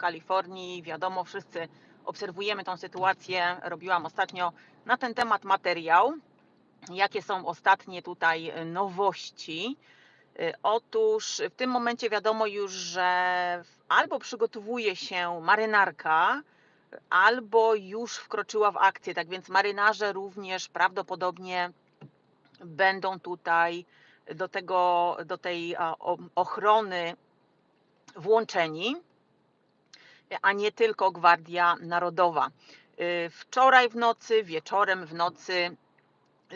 Kalifornii. Wiadomo, wszyscy obserwujemy tą sytuację. Robiłam ostatnio na ten temat materiał. Jakie są ostatnie tutaj nowości? Y, Otóż w tym momencie wiadomo już, że albo przygotowuje się marynarka, albo już wkroczyła w akcję. Tak więc marynarze również prawdopodobnie będą tutaj do, tego, do tej ochrony włączeni, a nie tylko Gwardia Narodowa. Y, Wczoraj w nocy, wieczorem w nocy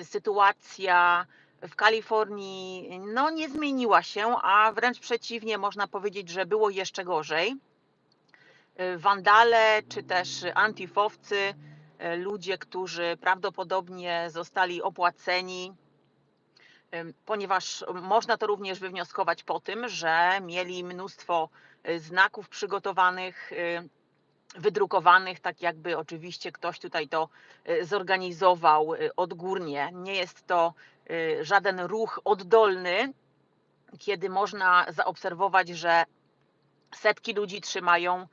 sytuacja w Kalifornii no, nie zmieniła się, a wręcz przeciwnie, można powiedzieć, że było jeszcze gorzej. Y, Wandale czy też antifowcy, y, ludzie, którzy prawdopodobnie zostali opłaceni, ponieważ można to również wywnioskować po tym, że mieli mnóstwo znaków przygotowanych, y, wydrukowanych, tak jakby oczywiście ktoś tutaj to y, zorganizował y, odgórnie. Nie jest to y, żaden ruch oddolny, kiedy można zaobserwować, że setki ludzi trzymają,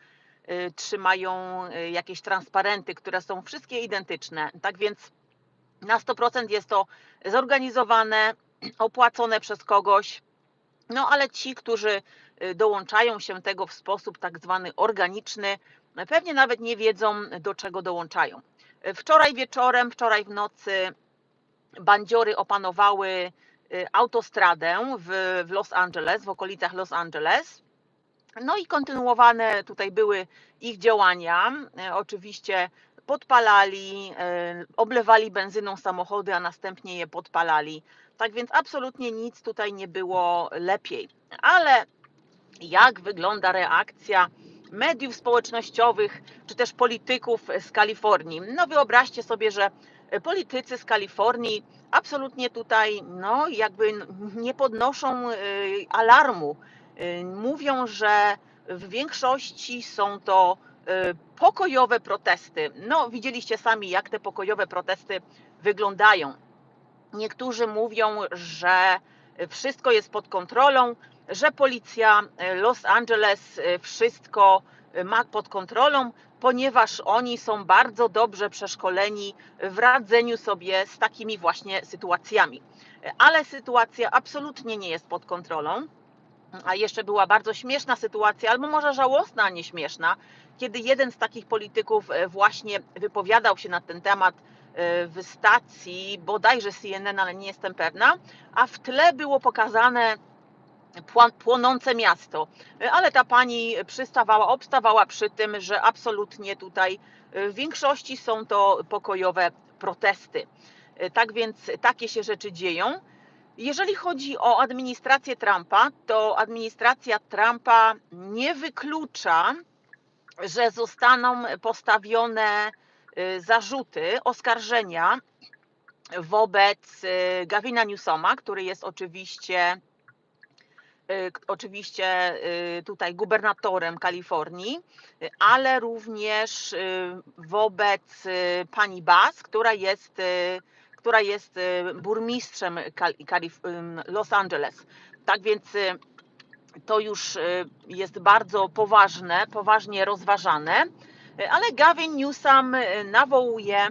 y, trzymają y, jakieś transparenty, które są wszystkie identyczne. Tak więc na 100% jest to zorganizowane, opłacone przez kogoś. No ale ci, którzy y, dołączają się tego w sposób tak zwany organiczny, pewnie nawet nie wiedzą, do czego dołączają. Y, Wczoraj wieczorem, wczoraj w nocy bandziory opanowały y, autostradę w, w Los Angeles, w okolicach Los Angeles. No i kontynuowane tutaj były ich działania. E, Oczywiście podpalali, e, oblewali benzyną samochody, a następnie je podpalali. Tak więc absolutnie nic tutaj nie było lepiej. Ale jak wygląda reakcja mediów społecznościowych czy też polityków z Kalifornii? No wyobraźcie sobie, że politycy z Kalifornii absolutnie tutaj no jakby nie podnoszą y, alarmu. Y, Mówią, że w większości są to y, pokojowe protesty. No widzieliście sami jak te pokojowe protesty wyglądają. Niektórzy mówią, że wszystko jest pod kontrolą, że policja Los Angeles wszystko ma pod kontrolą, ponieważ oni są bardzo dobrze przeszkoleni w radzeniu sobie z takimi właśnie sytuacjami. Ale sytuacja absolutnie nie jest pod kontrolą. A jeszcze była bardzo śmieszna sytuacja, albo może żałosna, a nie śmieszna, kiedy jeden z takich polityków e, właśnie wypowiadał się na ten temat e, w stacji, bodajże CNN, ale nie jestem pewna, a w tle było pokazane płonące miasto. Ale ta pani przystawała, obstawała przy tym, że absolutnie tutaj e, w większości są to pokojowe protesty. E, Tak więc takie się rzeczy dzieją. Jeżeli chodzi o administrację Trumpa, to administracja Trumpa nie wyklucza, że zostaną postawione y, zarzuty, oskarżenia wobec y, Gavina Newsoma, który jest oczywiście y, oczywiście y, tutaj gubernatorem Kalifornii, y, ale również y, wobec y, pani Bass, która jest, y, która jest y, burmistrzem Los Angeles. Tak więc y, to już y, jest bardzo poważne, poważnie rozważane, Y, ale Gavin Newsom y, nawołuje,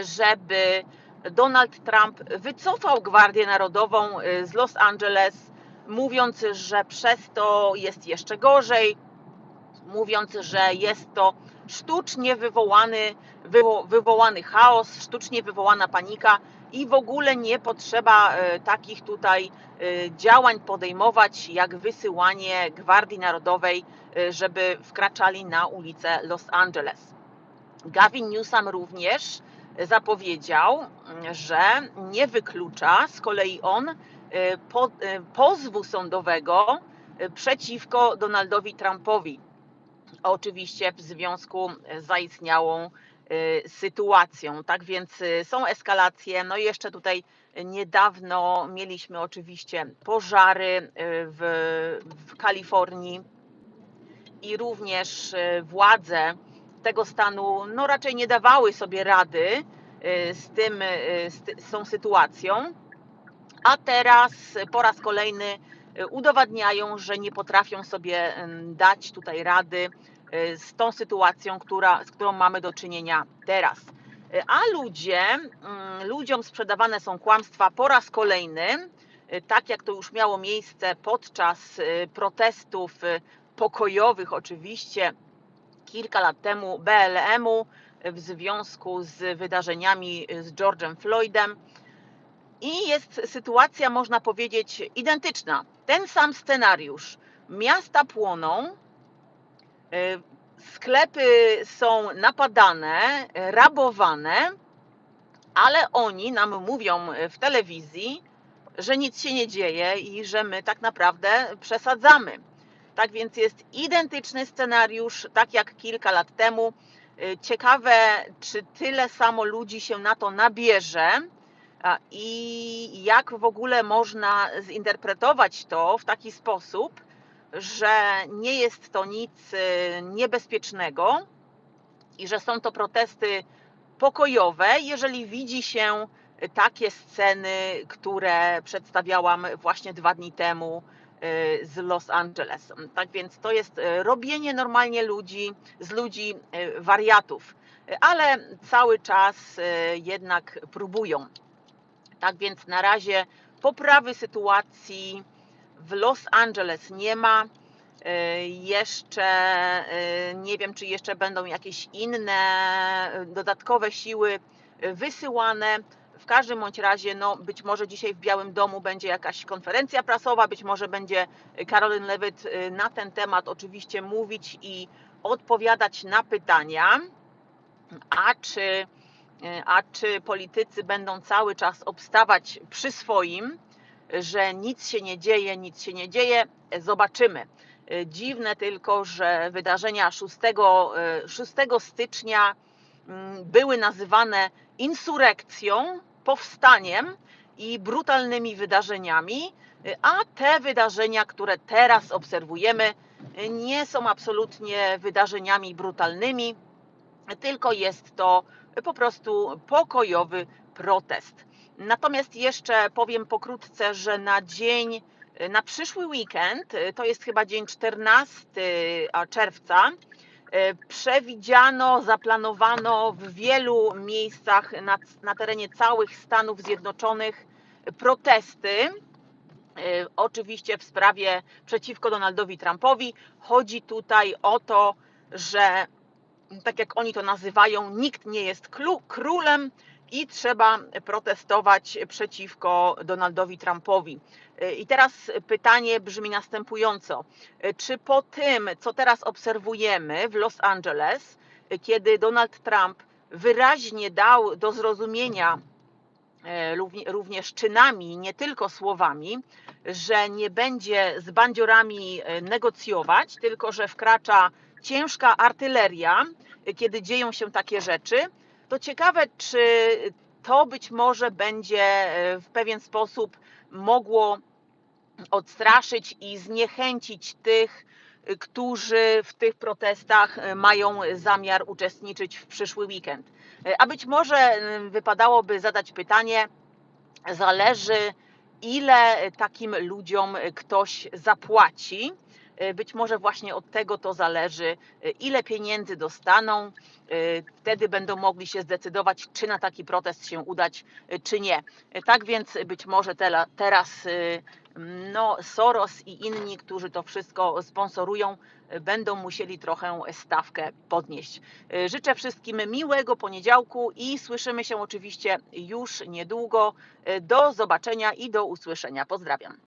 żeby Donald Trump wycofał Gwardię Narodową y, z Los Angeles, mówiąc, że przez to jest jeszcze gorzej, mówiąc, że jest to sztucznie wywołany, wywo, wywołany chaos, sztucznie wywołana panika i w ogóle nie potrzeba e, takich tutaj e, działań podejmować, jak wysyłanie Gwardii Narodowej, e, żeby wkraczali na ulicę Los Angeles. Gavin Newsom również zapowiedział, że nie wyklucza z kolei on po, e, pozwu sądowego e, przeciwko Donaldowi Trumpowi. Oczywiście w związku z zaistniałą sytuacją. Tak więc są eskalacje. No i jeszcze tutaj niedawno mieliśmy oczywiście pożary w, w Kalifornii i również władze tego stanu no raczej nie dawały sobie rady z tym, z, z tą sytuacją. A teraz po raz kolejny y, udowadniają, że nie potrafią sobie dać tutaj rady y, z tą sytuacją, która, z którą mamy do czynienia teraz. Y, A ludzie, ym, ludziom sprzedawane są kłamstwa po raz kolejny, y, tak jak to już miało miejsce podczas y, protestów y, pokojowych, oczywiście kilka lat temu BLM-u w związku z wydarzeniami z George'em Floydem. I jest sytuacja, można powiedzieć, identyczna. Ten sam scenariusz. Miasta płoną, y, sklepy są napadane, rabowane, ale oni nam mówią w telewizji, że nic się nie dzieje i że my tak naprawdę przesadzamy. Tak więc jest identyczny scenariusz, tak jak kilka lat temu. Y, Ciekawe, czy tyle samo ludzi się na to nabierze i jak w ogóle można zinterpretować to w taki sposób, że nie jest to nic y, niebezpiecznego i że są to protesty pokojowe, jeżeli widzi się takie sceny, które przedstawiałam właśnie dwa dni temu y, z Los Angeles. Tak więc to jest y, robienie normalnie ludzi, z ludzi wariatów, ale cały czas jednak próbują. Tak więc na razie poprawy sytuacji w Los Angeles nie ma. Y, Jeszcze y, nie wiem, czy jeszcze będą jakieś inne y, dodatkowe siły wysyłane. W każdym bądź razie, no, być może dzisiaj w Białym Domu będzie jakaś konferencja prasowa, być może będzie Carolyn Levitt y, na ten temat oczywiście mówić i odpowiadać na pytania. A czy, a czy politycy będą cały czas obstawać przy swoim, że nic się nie dzieje, nic się nie dzieje, zobaczymy. Y, Dziwne tylko, że wydarzenia 6, y, 6 stycznia mm, były nazywane insurekcją, powstaniem i brutalnymi wydarzeniami, a te wydarzenia, które teraz obserwujemy, nie są absolutnie wydarzeniami brutalnymi, tylko jest to po prostu pokojowy protest. Natomiast jeszcze powiem pokrótce, że na dzień, na przyszły weekend, to jest chyba dzień 14 czerwca, przewidziano, zaplanowano w wielu miejscach na, na terenie całych Stanów Zjednoczonych protesty. Oczywiście w sprawie przeciwko Donaldowi Trumpowi. Chodzi tutaj o to, że tak jak oni to nazywają, nikt nie jest królem i trzeba protestować przeciwko Donaldowi Trumpowi. I teraz pytanie brzmi następująco: czy po tym, co teraz obserwujemy w Los Angeles, kiedy Donald Trump wyraźnie dał do zrozumienia, e, równie- również czynami, nie tylko słowami, że nie będzie z bandziorami e, negocjować, tylko że wkracza ciężka artyleria, e, kiedy dzieją się takie rzeczy, to ciekawe, czy to być może będzie e, w pewien sposób mogło odstraszyć i zniechęcić tych, y, którzy w tych protestach y, mają zamiar uczestniczyć w przyszły weekend. A być może wypadałoby zadać pytanie, zależy ile takim ludziom ktoś zapłaci. Y, Być może właśnie od tego to zależy, y, ile pieniędzy dostaną. y, Wtedy będą mogli się zdecydować, czy na taki protest się udać, czy nie. Tak więc być może teraz no, Soros i inni, którzy to wszystko sponsorują, będą musieli trochę stawkę podnieść. Życzę wszystkim miłego poniedziałku i słyszymy się oczywiście już niedługo. Do zobaczenia i do usłyszenia. Pozdrawiam.